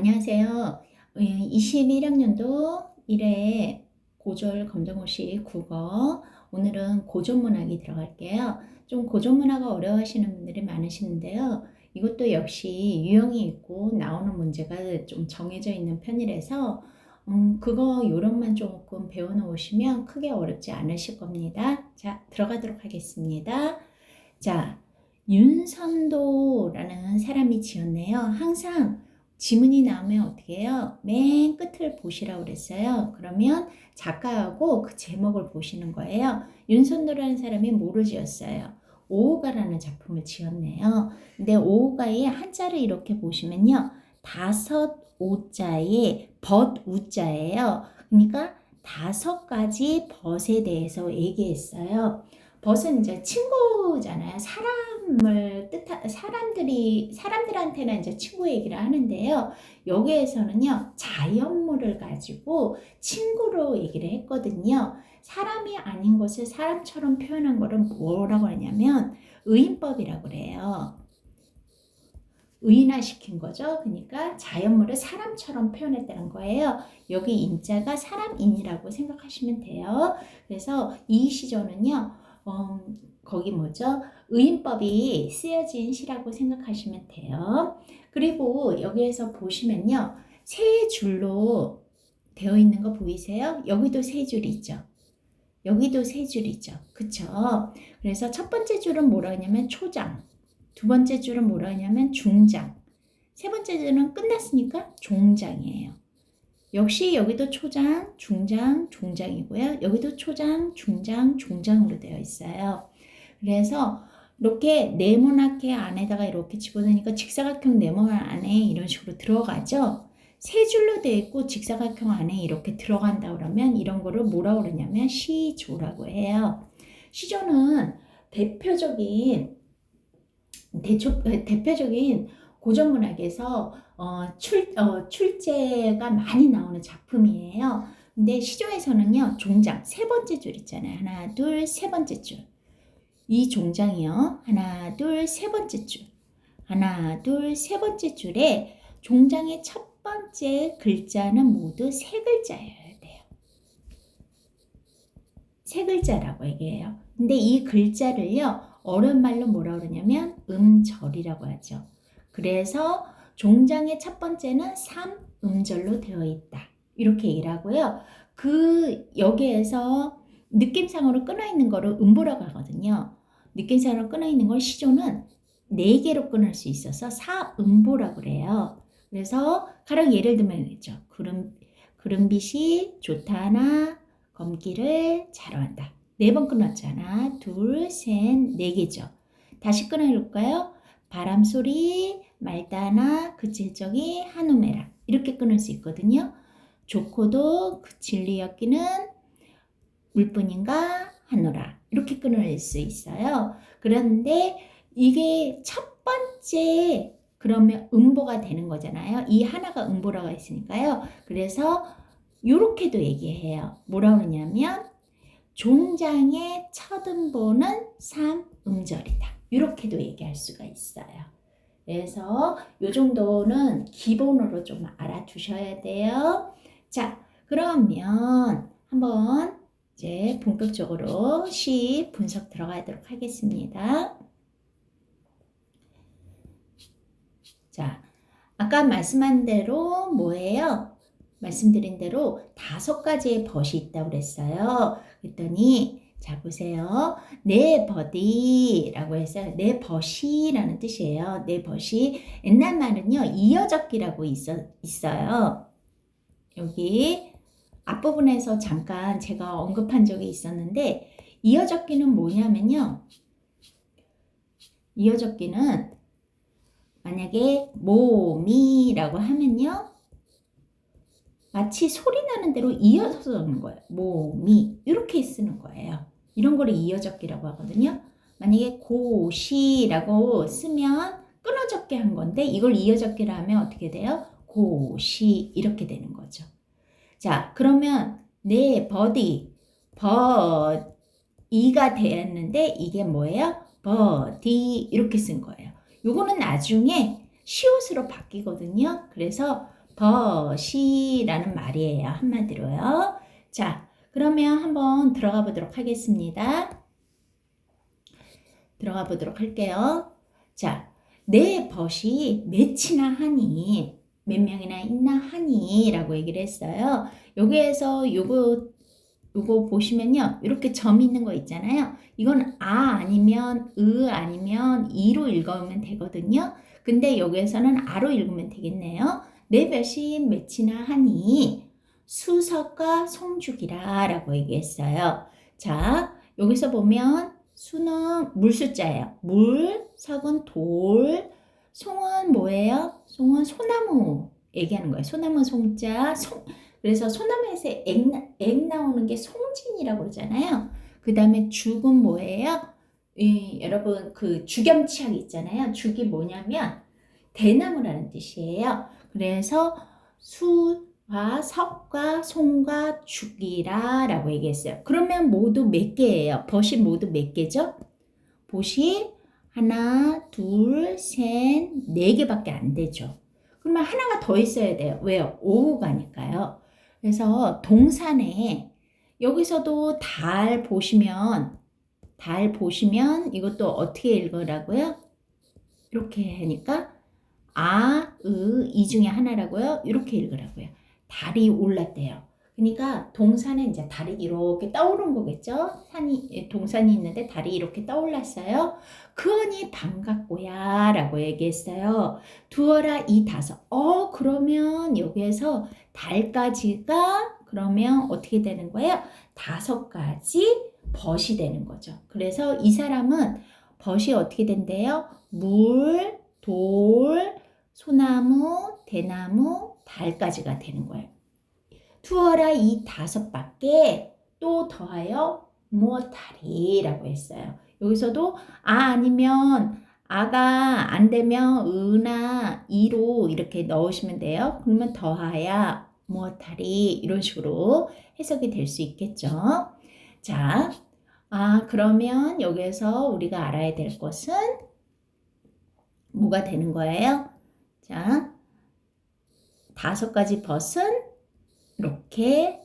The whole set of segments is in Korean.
안녕하세요. 21학년도 1회 고졸 검정고시 국어. 오늘은 고전문학이 들어갈게요. 좀 고전문학을 어려워하시는 분들이 많으시는데요. 이것도 역시 유형이 있고 나오는 문제가 좀 정해져 있는 편이라서 음, 그거 요령만 조금 배워놓으시면 크게 어렵지 않으실 겁니다. 자, 들어가도록 하겠습니다. 자, 윤선도라는 사람이 지었네요. 항상 지문이 나오면 어떻게 해요? 맨 끝을 보시라고 그랬어요. 그러면 작가하고 그 제목을 보시는 거예요. 윤선도라는 사람이 뭐를 지었어요? 오호가라는 작품을 지었네요. 근데 오호가의 한자를 이렇게 보시면요. 다섯 오자에 벗 우자예요. 그러니까 다섯 가지 벗에 대해서 얘기했어요. 벗은 이제 친구잖아요. 사람 을 뜻하, 사람들이, 사람들한테는 이제 친구 얘기를 하는데요. 여기에서는요, 자연물을 가지고 친구로 얘기를 했거든요. 사람이 아닌 것을 사람처럼 표현한 거를 뭐라고 하냐면, 의인법이라고 그래요. 의인화시킨 거죠. 그러니까 자연물을 사람처럼 표현했다는 거예요. 여기 인자가 사람인이라고 생각하시면 돼요. 그래서 이 시조는요, 어, 거기 뭐죠? 의인법이 쓰여진 시라고 생각하시면 돼요. 그리고 여기에서 보시면요, 세 줄로 되어 있는 거 보이세요? 여기도 세 줄이죠. 여기도 세 줄이죠. 그쵸? 그래서 첫 번째 줄은 뭐라 하냐면 초장. 두 번째 줄은 뭐라 하냐면 중장. 세 번째 줄은 끝났으니까 종장이에요. 역시 여기도 초장, 중장, 종장이고요. 여기도 초장, 중장, 종장으로 되어 있어요. 그래서 이렇게 네모나게 안에다가 이렇게 집어넣으니까 직사각형 네모 안에 이런 식으로 들어가죠. 세 줄로 되어 있고 직사각형 안에 이렇게 들어간다 그러면 이런 거를 뭐라 그러냐면 시조라고 해요. 시조는 대표적인 대초, 대표적인 고전 문학에서 어, 출, 어, 출제가 많이 나오는 작품이에요. 근데 시조에서는요, 종장, 세 번째 줄 있잖아요. 하나, 둘, 세 번째 줄. 이 종장이요. 하나, 둘, 세 번째 줄. 하나, 둘, 세 번째 줄에 종장의 첫 번째 글자는 모두 세 글자여야 돼요. 세 글자라고 얘기해요. 근데 이 글자를요, 어려운 말로 뭐라 그러냐면 음절이라고 하죠. 그래서 종장의 첫 번째는 3 음절로 되어 있다. 이렇게 얘기를 하고요. 그 여기에서 느낌상으로 끊어 있는 거를 음보라고 하거든요. 느낌상으로 끊어 있는 걸 시조는 4개로 끊을 수 있어서 4음보라고 그래요. 그래서 가령 예를 들면 있죠. 구름, 구름빛이 좋다나 검기를 자로한다. 네 번 끊었잖아. 둘, 셋, 네 개죠. 다시 끊어볼까요? 바람 소리, 말다나, 그칠적이 한우메라. 이렇게 끊을 수 있거든요. 좋고도 그 진리 였기는 물뿐인가 하노라. 이렇게 끊을 수 있어요. 그런데 이게 첫 번째 그러면 음보가 되는 거잖아요. 이 하나가 음보라고 했으니까요. 그래서 이렇게도 얘기해요. 뭐라 그러냐면 종장의 첫 음보는 3 음절이다. 이렇게도 얘기할 수가 있어요. 그래서 이 정도는 기본으로 좀 알아두셔야 돼요. 자, 그러면 한번 이제 본격적으로 시 분석 들어가도록 하겠습니다. 자, 아까 말씀한 대로 뭐예요? 말씀드린 대로 다섯 가지의 벗이 있다고 그랬어요. 그랬더니 자 보세요. 내 버디라고 해서 내 벗이라는 뜻이에요. 내 벗이 옛날 말은요 이어적기라고 있어, 있어요. 여기 앞부분에서 잠깐 제가 언급한 적이 있었는데 이어적기는 뭐냐면요. 이어적기는 만약에 모미라고 하면요. 마치 소리 나는 대로 이어서 적는 거예요. 모미 이렇게 쓰는 거예요. 이런 거를 이어적기라고 하거든요. 만약에 고시라고 쓰면 끊어적게 한 건데 이걸 이어적기라 하면 어떻게 돼요? 고시 이렇게 되는 거죠. 자 그러면 내 버디 버이가 되었는데 이게 뭐예요? 버디 이렇게 쓴 거예요. 요거는 나중에 시옷으로 바뀌거든요. 그래서 벗이라는 말이에요. 한마디로요. 자, 그러면 한번 들어가 보도록 하겠습니다. 들어가 보도록 할게요. 자, 내 벗이 몇이나 하니, 몇 명이나 있나 하니, 라고 얘기를 했어요. 여기에서 요거, 요거 보시면요. 이렇게 점 있는 거 있잖아요. 이건 아 아니면 으 아니면 이로 읽으면 되거든요. 근데 여기에서는 아로 읽으면 되겠네요. 내 벗이 몇이나 하니, 수석과 송죽이라 라고 얘기했어요. 자, 여기서 보면 수는 물수자예요. 물, 석은 돌, 송은 뭐예요? 송은 소나무 얘기하는 거예요. 소나무 송자, 송. 그래서 소나무에서 액, 액 나오는 게 송진이라고 그러잖아요. 그 다음에 죽은 뭐예요? 이, 여러분 그 주겸치약 있잖아요. 죽이 뭐냐면 대나무라는 뜻이에요. 그래서 수와 석과 송과 죽이라 라고 얘기했어요. 그러면 모두 몇 개예요? 벗이 모두 몇 개죠? 벗이 하나, 둘, 셋, 네 개밖에 안 되죠. 그러면 하나가 더 있어야 돼요. 왜요? 오후가니까요. 그래서 동산에 여기서도 달 보시면 달 보시면 이것도 어떻게 읽으라고요? 이렇게 하니까 아, 으, 이 중에 하나라고요? 이렇게 읽으라고요. 달이 올랐대요. 그러니까 동산에 이제 달이 이렇게 떠오른 거겠죠? 산이, 예, 동산이 있는데 달이 이렇게 떠올랐어요. 그언이 반갑고야 라고 얘기했어요. 두어라 이 다섯. 어, 그러면 여기에서 달까지가 그러면 어떻게 되는 거예요? 다섯 가지 벗이 되는 거죠. 그래서 이 사람은 벗이 어떻게 된대요? 물, 돌, 소나무, 대나무, 달까지가 되는 거예요. 투어라 이 다섯 밖에 또 더하여 무엇하리라고 했어요. 여기서도 아 아니면 아가 안 되면 으나 이로 이렇게 넣으시면 돼요. 그러면 더하야 무엇하리 이런 식으로 해석이 될 수 있겠죠. 자, 아 그러면 여기에서 우리가 알아야 될 것은 뭐가 되는 거예요? 자, 다섯 가지 벗은 이렇게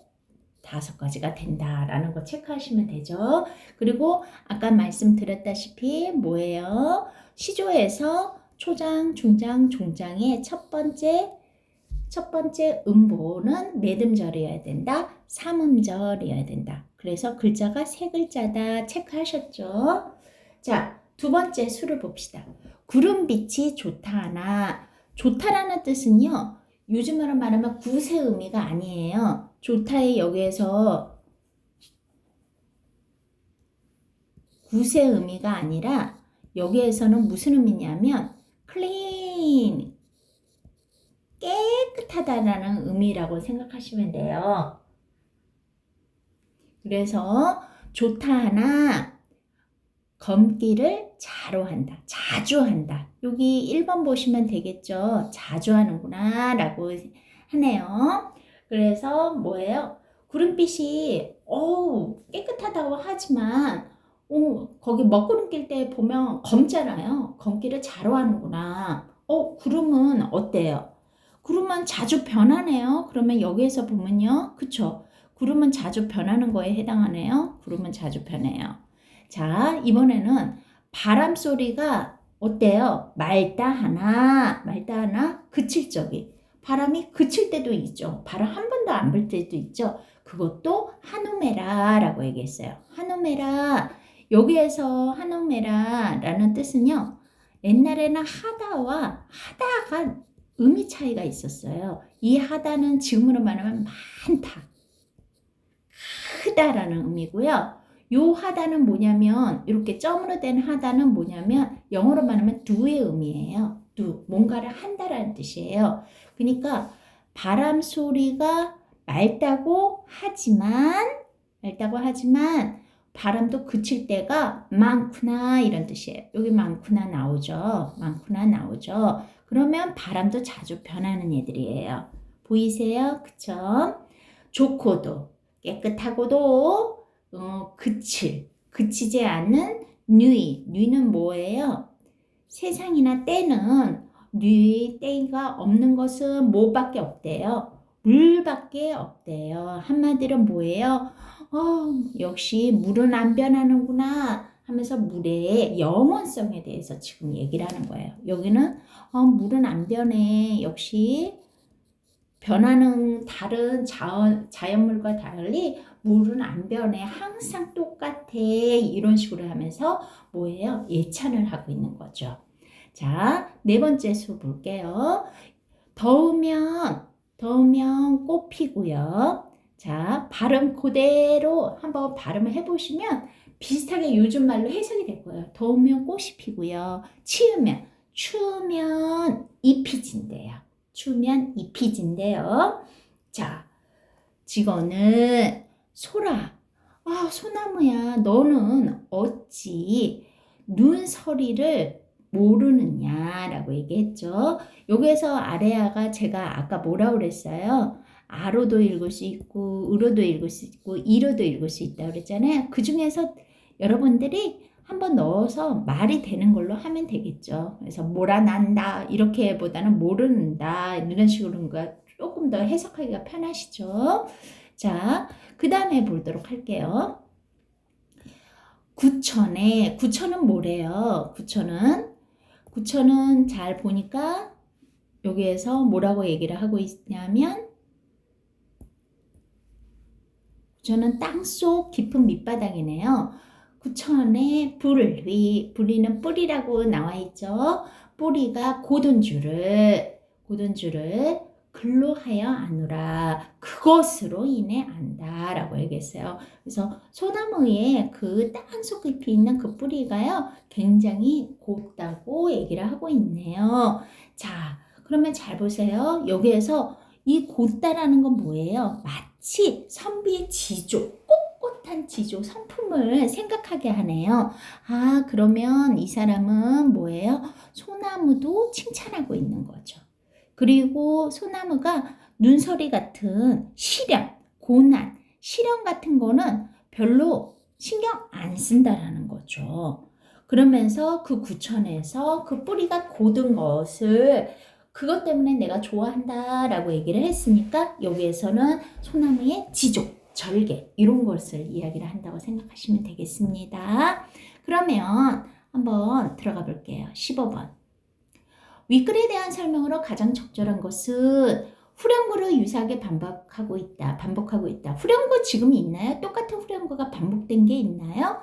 다섯 가지가 된다라는 거 체크하시면 되죠. 그리고 아까 말씀드렸다시피 뭐예요? 시조에서 초장, 중장, 종장의 첫 번째 첫 번째 음보는 매음절이어야 된다. 삼음절이어야 된다. 그래서 글자가 세 글자다 체크하셨죠? 자, 두 번째 수를 봅시다. 구름빛이 좋다나 좋다라는 뜻은요. 요즘으로 말하면 구세 의미가 아니에요. 좋다의 여기에서 구세 의미가 아니라 여기에서는 무슨 의미냐면 clean 깨끗하다라는 의미라고 생각하시면 돼요. 그래서 좋다 하나 검기를 자로 한다. 자주 한다. 여기 1번 보시면 되겠죠. 자주 하는구나 라고 하네요. 그래서 뭐예요? 구름빛이 어우 깨끗하다고 하지만 어, 거기 먹구름 낄 때 보면 검잖아요. 검기를 자로 하는구나. 어, 구름은 어때요? 구름은 자주 변하네요. 그러면 여기에서 보면요. 그쵸? 구름은 자주 변하는 거에 해당하네요. 구름은 자주 변해요. 자, 이번에는 바람 소리가 어때요? 맑다 하나, 맑다 하나, 그칠 적이. 바람이 그칠 때도 있죠. 바람 한 번도 안 불 때도 있죠. 그것도 한우메라 라고 얘기했어요. 한우메라. 여기에서 한우메라 라는 뜻은요. 옛날에는 하다와 하다가 의미 차이가 있었어요. 이 하다는 지금으로 말하면 많다. 크다라는 의미고요. 요 하다는 뭐냐면 이렇게 점으로 된 하다는 뭐냐면 영어로 말하면 do의 의미예요. do 뭔가를 한다라는 뜻이에요. 그러니까 바람 소리가 맑다고 하지만 맑다고 하지만 바람도 그칠 때가 많구나 이런 뜻이에요. 여기 많구나 나오죠. 많구나 나오죠. 그러면 바람도 자주 변하는 애들이에요. 보이세요? 그쵸? 좋고도 깨끗하고도 어, 그칠 그치지 않는 누이 누이는 뭐예요? 세상이나 때는 뉘, 땡이가 없는 것은 뭐밖에 없대요? 물밖에 없대요. 한마디로 뭐예요? 어, 역시 물은 안 변하는구나 하면서 물의 영원성에 대해서 지금 얘기를 하는 거예요. 여기는 어, 물은 안 변해. 역시 변하는 다른 자연, 자연물과 달리 물은 안 변해. 항상 똑같아. 이런 식으로 하면서 뭐예요? 예찬을 하고 있는 거죠. 자, 네 번째 수 볼게요. 더우면, 더우면 꽃 피고요. 자, 발음 그대로 한번 발음을 해보시면 비슷하게 요즘 말로 해석이 될 거예요. 더우면 꽃이 피고요. 치우면, 추우면 잎이 진대요. 추우면 잎이 진대요. 자, 지거는 소라. 아, 소나무야. 너는 어찌 눈서리를 모르느냐라고 얘기했죠. 여기에서 아레아가 제가 아까 뭐라고 그랬어요? 아로도 읽을 수 있고 으로도 읽을 수 있고 이로도 읽을 수 있다고 그랬잖아요. 그 중에서 여러분들이 한번 넣어서 말이 되는 걸로 하면 되겠죠. 그래서 몰아난다 이렇게보다는 모르는다 이런 식으로 조금 더 해석하기가 편하시죠. 자, 그 다음에 보도록 할게요. 구천에 구천은 뭐래요? 구천은 구천은 잘 보니까 여기에서 뭐라고 얘기를 하고 있냐면 구천은 땅속 깊은 밑바닥이네요. 구천에 불, 위, 불이는 뿌리라고 나와 있죠. 뿌리가 고든 줄을 고든 줄을 근로하여 아노라 그것으로 인해 안다라고 얘기했어요. 그래서 소나무의 그 땅속 깊이 있는 그 뿌리가요 굉장히 곱다고 얘기를 하고 있네요. 자 그러면 잘 보세요. 여기에서 이 곧다라는 건 뭐예요? 마치 선비의 지조 꼿꼿한 지조 성품을 생각하게 하네요. 아 그러면 이 사람은 뭐예요? 소나무도 칭찬하고 있는 거죠. 그리고 소나무가 눈서리 같은 시련, 고난, 시련 같은 거는 별로 신경 안 쓴다라는 거죠. 그러면서 그 구천에서 그 뿌리가 고든 것을 그것 때문에 내가 좋아한다라고 얘기를 했으니까 여기에서는 소나무의 지족, 절개 이런 것을 이야기를 한다고 생각하시면 되겠습니다. 그러면 한번 들어가 볼게요. 15번. 윗글에 대한 설명으로 가장 적절한 것은 후렴구를 유사하게 반복하고 있다. 반복하고 있다. 후렴구 지금 있나요? 똑같은 후렴구가 반복된 게 있나요?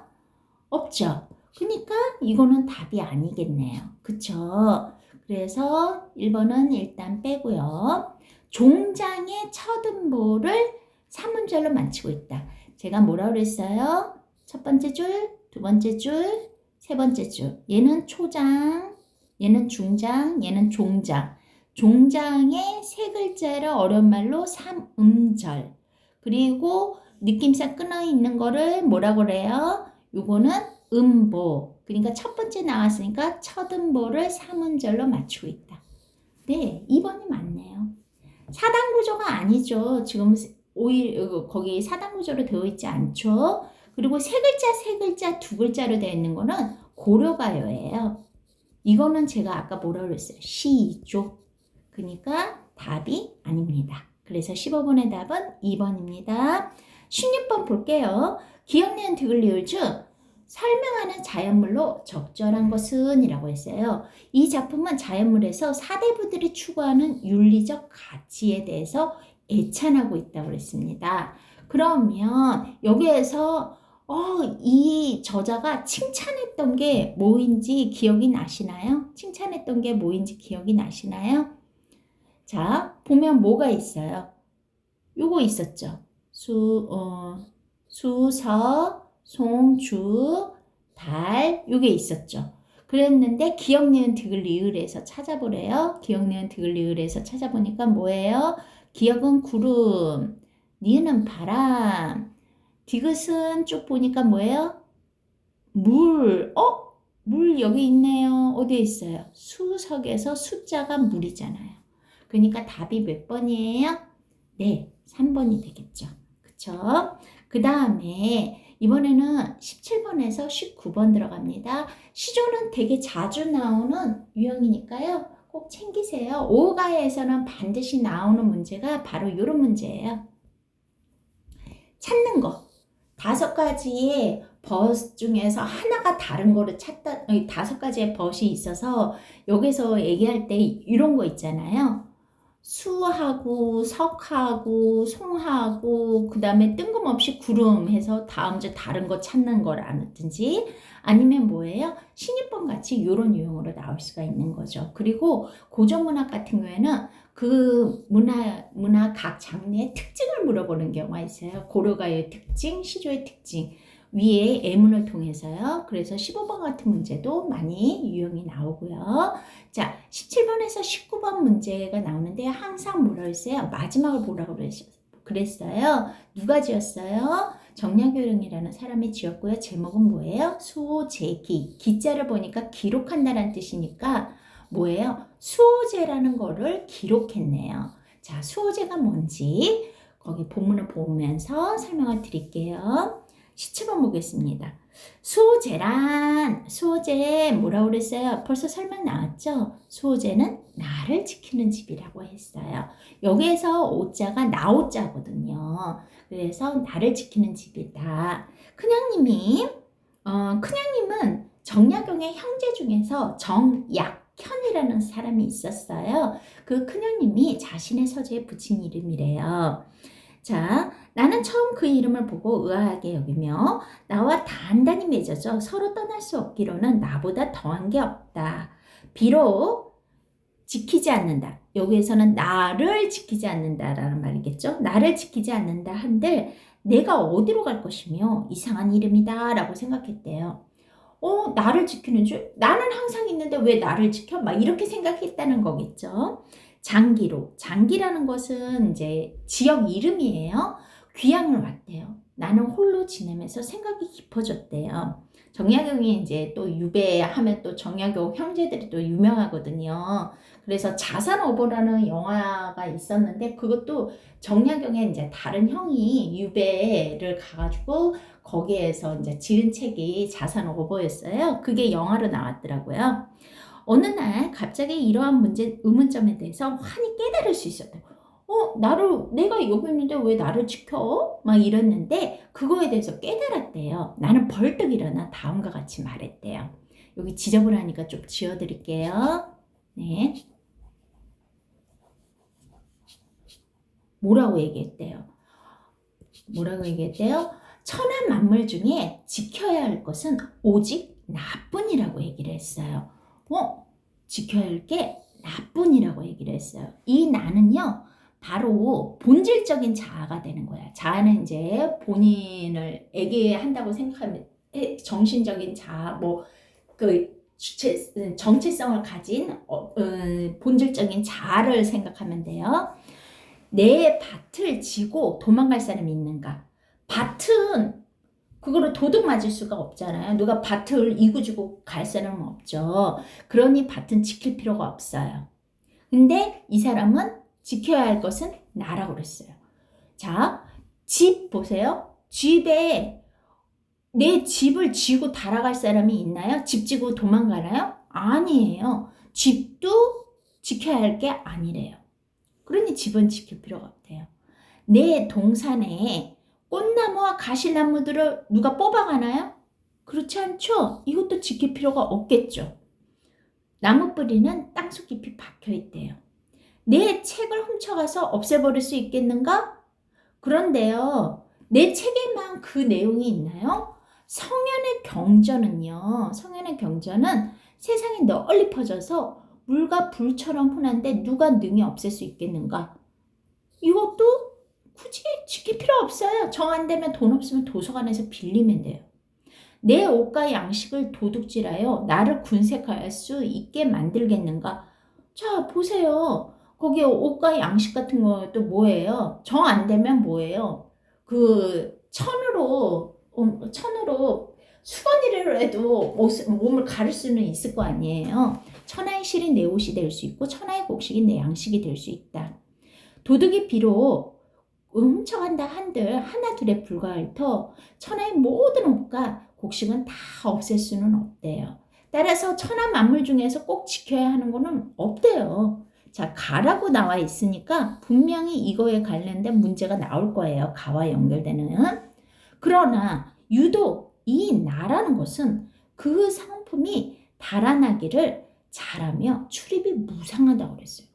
없죠. 그러니까 이거는 답이 아니겠네요. 그쵸? 그래서 1번은 일단 빼고요. 종장의 첫 음보를 3문절로 맞추고 있다. 제가 뭐라 그랬어요? 첫 번째 줄, 두 번째 줄, 세 번째 줄. 얘는 초장, 얘는 중장, 얘는 종장. 종장의 세 글자를 어려운 말로 삼음절. 그리고 느낌상 끊어 있는 거를 뭐라고 그래요? 요거는 음보. 그러니까 첫 번째 나왔으니까 첫 음보를 삼음절로 맞추고 있다. 네, 2번이 맞네요. 사단 구조가 아니죠. 지금 오일 거기 사단 구조로 되어 있지 않죠. 그리고 세 글자 세 글자 두 글자로 되어 있는 거는 고려가요예요. 이거는 제가 아까 뭐라 그랬어요? 시조. 그러니까 답이 아닙니다. 그래서 15번의 답은 2번입니다. 16번 볼게요. 기억니은 디글리을 중 설명하는 자연물로 적절한 것은 이라고 했어요. 이 작품은 자연물에서 사대부들이 추구하는 윤리적 가치에 대해서 애찬하고 있다고 그랬습니다. 그러면 여기에서 어, 이 저자가 칭찬했던 게 뭐인지 기억이 나시나요? 칭찬했던 게 뭐인지 기억이 나시나요? 자, 보면 뭐가 있어요? 요거 있었죠. 수, 어, 수서, 송주, 달, 요게 있었죠. 그랬는데 기억 니은 디귿 리을에서 찾아보래요. 기억 니은 디귿 리을에서 찾아보니까 뭐예요? 기억은 구름, 니은은 바람, 디귿은 쭉 보니까 뭐예요? 물. 어? 물 여기 있네요. 어디에 있어요? 수석에서 숫자가 물이잖아요. 그러니까 답이 몇 번이에요? 네, 3번이 되겠죠. 그쵸? 그 다음에 이번에는 17번에서 19번 들어갑니다. 시조는 되게 자주 나오는 유형이니까요. 꼭 챙기세요. 오가에서는 반드시 나오는 문제가 바로 이런 문제예요. 찾는 거. 다섯 가지의 벗 중에서 하나가 다른 거를 찾다, 다섯 가지의 벗이 있어서 여기서 얘기할 때 이런 거 있잖아요. 수하고 석하고 송하고 그 다음에 뜬금없이 구름 해서 다음 주 다른 거 찾는 거라든지 아니면 뭐예요? 신입범 같이 이런 유형으로 나올 수가 있는 거죠. 그리고 고전문학 같은 경우에는 그 문화 문화 각 장르의 특징을 물어보는 경우가 있어요. 고려가의 특징, 시조의 특징. 위에 예문을 통해서요. 그래서 15번 같은 문제도 많이 유형이 나오고요. 자, 17번에서 19번 문제가 나오는데 항상 뭐라 했어요? 마지막을 뭐라고 그랬어요? 누가 지었어요? 정약요령이라는 사람이 지었고요. 제목은 뭐예요? 수호제기. 기자를 보니까 기록한다는 뜻이니까 뭐예요? 수호제라는 거를 기록했네요. 자, 수호제가 뭔지 거기 본문을 보면서 설명을 드릴게요. 17번 보겠습니다. 수호제란, 수호제 뭐라고 그랬어요? 벌써 설명 나왔죠? 수호제는 나를 지키는 집이라고 했어요. 여기에서 오자가 나오자거든요. 그래서 나를 지키는 집이다. 큰양님이, 어, 큰양님은 정약용의 형제 중에서 정약현이라는 사람이 있었어요. 그 큰양님이 자신의 서재에 붙인 이름이래요. 자, 나는 처음 그 이름을 보고 의아하게 여기며 나와 단단히 맺어져 서로 떠날 수 없기로는 나보다 더한 게 없다. 비록 지키지 않는다. 여기에서는 나를 지키지 않는다라는 말이겠죠. 나를 지키지 않는다 한들 내가 어디로 갈 것이며 이상한 이름이다 라고 생각했대요. 어, 나를 지키는 줄? 나는 항상 있는데 왜 나를 지켜? 막 이렇게 생각했다는 거겠죠. 장기로. 장기라는 것은 이제 지역 이름이에요. 귀향을 왔대요. 나는 홀로 지내면서 생각이 깊어졌대요. 정약용이 이제 또 유배하면 또 정약용 형제들이 또 유명하거든요. 그래서 자산오보라는 영화가 있었는데 그것도 정약용의 이제 다른 형이 유배를 가가지고 거기에서 이제 지은 책이 자산오보였어요. 그게 영화로 나왔더라고요. 어느 날 갑자기 이러한 문제, 의문점에 대해서 환히 깨달을 수 있었대요. 어, 나를, 내가 여기 있는데 왜 나를 지켜? 막 이랬는데, 그거에 대해서 깨달았대요. 나는 벌떡 일어나 다음과 같이 말했대요. 여기 지적을 하니까 좀 지워드릴게요. 네. 뭐라고 얘기했대요? 뭐라고 얘기했대요? 천한 만물 중에 지켜야 할 것은 오직 나뿐이라고 얘기를 했어요. 어? 지켜야 할 게 나뿐이라고 얘기를 했어요. 이 나는요, 바로 본질적인 자아가 되는 거야. 자아는 이제 본인을 애기한다고 생각하면 정신적인 자아, 뭐, 그, 주체, 정체성을 가진 어, 어, 본질적인 자아를 생각하면 돼요. 내 밭을 지고 도망갈 사람이 있는가? 밭은 그거를 도둑 맞을 수가 없잖아요. 누가 밭을 이구지고 갈 사람은 없죠. 그러니 밭은 지킬 필요가 없어요. 근데 이 사람은 지켜야 할 것은 나라고 그랬어요. 자, 집 보세요. 집에 내 집을 지고 달아갈 사람이 있나요? 집 지고 도망가나요? 아니에요. 집도 지켜야 할 게 아니래요. 그러니 집은 지킬 필요가 없대요. 내 동산에 꽃나무와 가시나무들을 누가 뽑아가나요? 그렇지 않죠? 이것도 지킬 필요가 없겠죠. 나무 뿌리는 땅속 깊이 박혀 있대요. 내 책을 훔쳐가서 없애버릴 수 있겠는가? 그런데요, 내 책에만 그 내용이 있나요? 성현의 경전은요, 성현의 경전은 세상에 널리 퍼져서 물과 불처럼 흔한데 누가 능히 없앨 수 있겠는가? 이것도 굳이 지킬 필요 없어요. 정 안 되면 돈 없으면 도서관에서 빌리면 돼요. 내 옷과 양식을 도둑질하여 나를 군색할 수 있게 만들겠는가? 자, 보세요. 거기 옷과 양식 같은 것도 뭐예요? 정 안 되면 뭐예요? 그 천으로 음, 천으로 수건이라도 해도 몸을 가릴 수는 있을 거 아니에요. 천하의 실이 내 옷이 될 수 있고 천하의 곡식이 내 양식이 될 수 있다. 도둑이 비록 훔쳐간다 한들 하나 둘에 불과할 터 천하의 모든 옷과 곡식은 다 없앨 수는 없대요. 따라서 천하 만물 중에서 꼭 지켜야 하는 거는 없대요. 자, 가라고 나와 있으니까 분명히 이거에 관련된 문제가 나올 거예요. 가와 연결되는. 그러나 유독 이 나라는 것은 그 상품이 달아나기를 잘하며 출입이 무상하다고 그랬어요.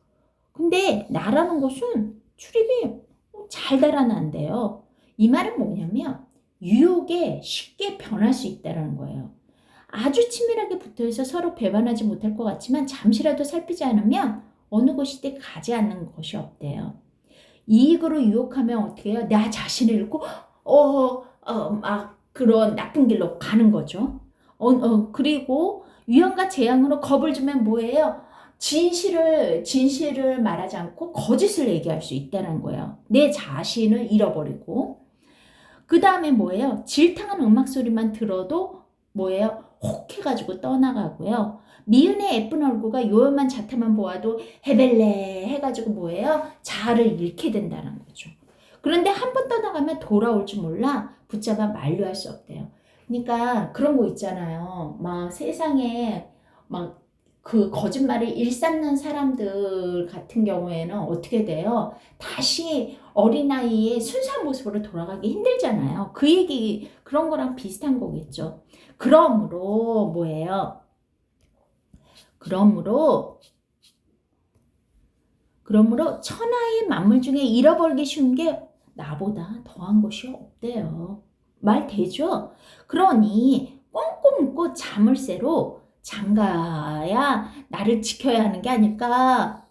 근데 나라는 것은 출입이 잘 달아난대요. 이 말은 뭐냐면 유혹에 쉽게 변할 수 있다는 거예요. 아주 치밀하게 붙어 있어 서로 배반하지 못할 것 같지만 잠시라도 살피지 않으면 어느 곳이든 가지 않는 것이 없대요. 이익으로 유혹하면 어떻게 해요? 나 자신을 잃고 어, 어, 막 그런 나쁜 길로 가는 거죠. 어, 어, 그리고 위험과 재앙으로 겁을 주면 뭐예요? 진실을 진실을 말하지 않고 거짓을 얘기할 수 있다는 거예요. 내 자신을 잃어버리고 그 다음에 뭐예요? 질타한 음악 소리만 들어도 뭐예요? 혹해가지고 떠나가고요. 미은의 예쁜 얼굴과 요염한 자태만 보아도 헤벨레 해가지고 뭐예요? 자아를 잃게 된다는 거죠. 그런데 한 번 떠나가면 돌아올 줄 몰라 붙잡아 만류할 수 없대요. 그러니까 그런 거 있잖아요. 막 세상에 막 그 거짓말을 일삼는 사람들 같은 경우에는 어떻게 돼요? 다시 어린아이의 순수한 모습으로 돌아가기 힘들잖아요. 그 얘기, 그런 거랑 비슷한 거겠죠. 그러므로, 뭐예요? 그러므로, 그러므로 천하의 만물 중에 잃어버리기 쉬운 게 나보다 더한 것이 없대요. 말 되죠? 그러니 꽁꽁 묶고 자물쇠로 장가야 나를 지켜야 하는 게 아닐까?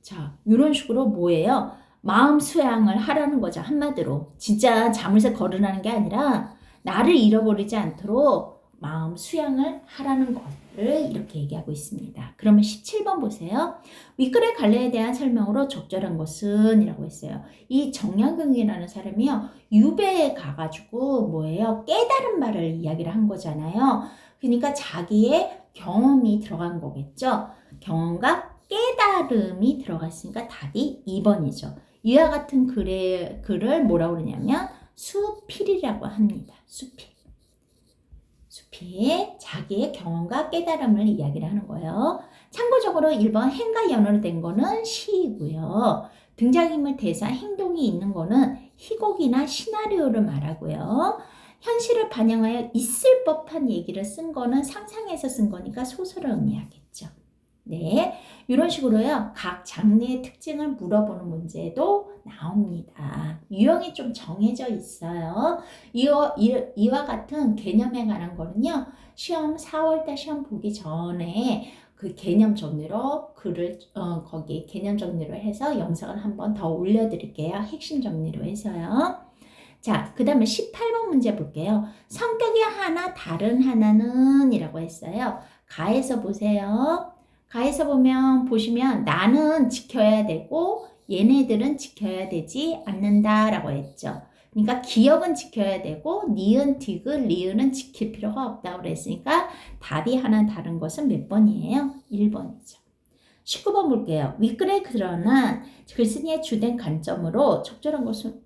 자, 이런 식으로 뭐예요? 마음 수양을 하라는 거죠. 한마디로. 진짜 자물쇠 걸으라는 게 아니라 나를 잃어버리지 않도록 마음 수양을 하라는 것을 이렇게 얘기하고 있습니다. 그러면 17번 보세요. 윗글의 갈래에 대한 설명으로 적절한 것은 이라고 했어요. 이 정약용이라는 사람이요. 유배에 가가지고 뭐예요? 깨달은 말을 이야기를 한 거잖아요. 그러니까 자기의 경험이 들어간 거겠죠. 경험과 깨달음이 들어갔으니까 답이 2번이죠. 이와 같은 글의, 글을 뭐라고 그러냐면 수필이라고 합니다. 수필. 수필. 자기의 경험과 깨달음을 이야기를 하는 거예요. 참고적으로 1번 행과 연어로 된 거는 시이고요. 등장인물 대사 행동이 있는 거는 희곡이나 시나리오를 말하고요. 현실을 반영하여 있을 법한 얘기를 쓴 거는 상상해서 쓴 거니까 소설을 의미하겠죠. 네, 이런 식으로요. 각 장르의 특징을 물어보는 문제도 나옵니다. 유형이 좀 정해져 있어요. 이와, 이, 와 같은 개념에 관한 거는요. 시험 4월달 시험 보기 전에 그 개념 정리로 글을 어, 거기 개념 정리로 해서 영상을 한번 더 올려드릴게요. 핵심 정리로 해서요. 자, 그 다음에 18번 문제 볼게요. 성격이 하나, 다른 하나는 이라고 했어요. 가에서 보세요. 가에서 보면, 보시면 나는 지켜야 되고 얘네들은 지켜야 되지 않는다라고 했죠. 그러니까 기억은 지켜야 되고 니은, 디귿, 리은은 지킬 필요가 없다고 그랬으니까 답이 하나 다른 것은 몇 번이에요? 1번이죠. 19번 볼게요. 윗글에 드러난 글쓴이의 주된 관점으로 적절한 것은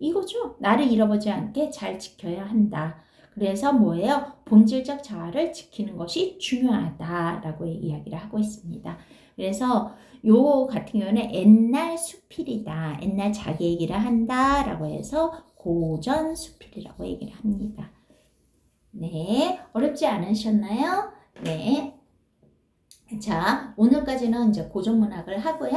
이거죠. 나를 잃어보지 않게 잘 지켜야 한다. 그래서 뭐예요? 본질적 자아를 지키는 것이 중요하다라고 이야기를 하고 있습니다. 그래서 요 같은 경우는 옛날 수필이다. 옛날 자기 얘기를 한다라고 해서 고전 수필이라고 얘기를 합니다. 네, 어렵지 않으셨나요? 네. 자, 오늘까지는 이제 고전문학을 하고요.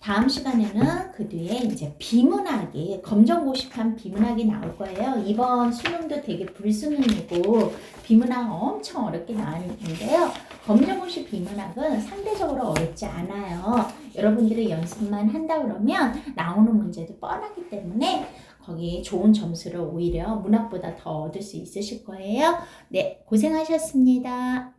다음 시간에는 그 뒤에 이제 비문학이, 검정고시판 비문학이 나올 거예요. 이번 수능도 되게 불수능이고, 비문학 엄청 어렵게 나왔는데요. 검정고시 비문학은 상대적으로 어렵지 않아요. 여러분들이 연습만 한다 그러면 나오는 문제도 뻔하기 때문에 거기 좋은 점수를 오히려 문학보다 더 얻을 수 있으실 거예요. 네, 고생하셨습니다.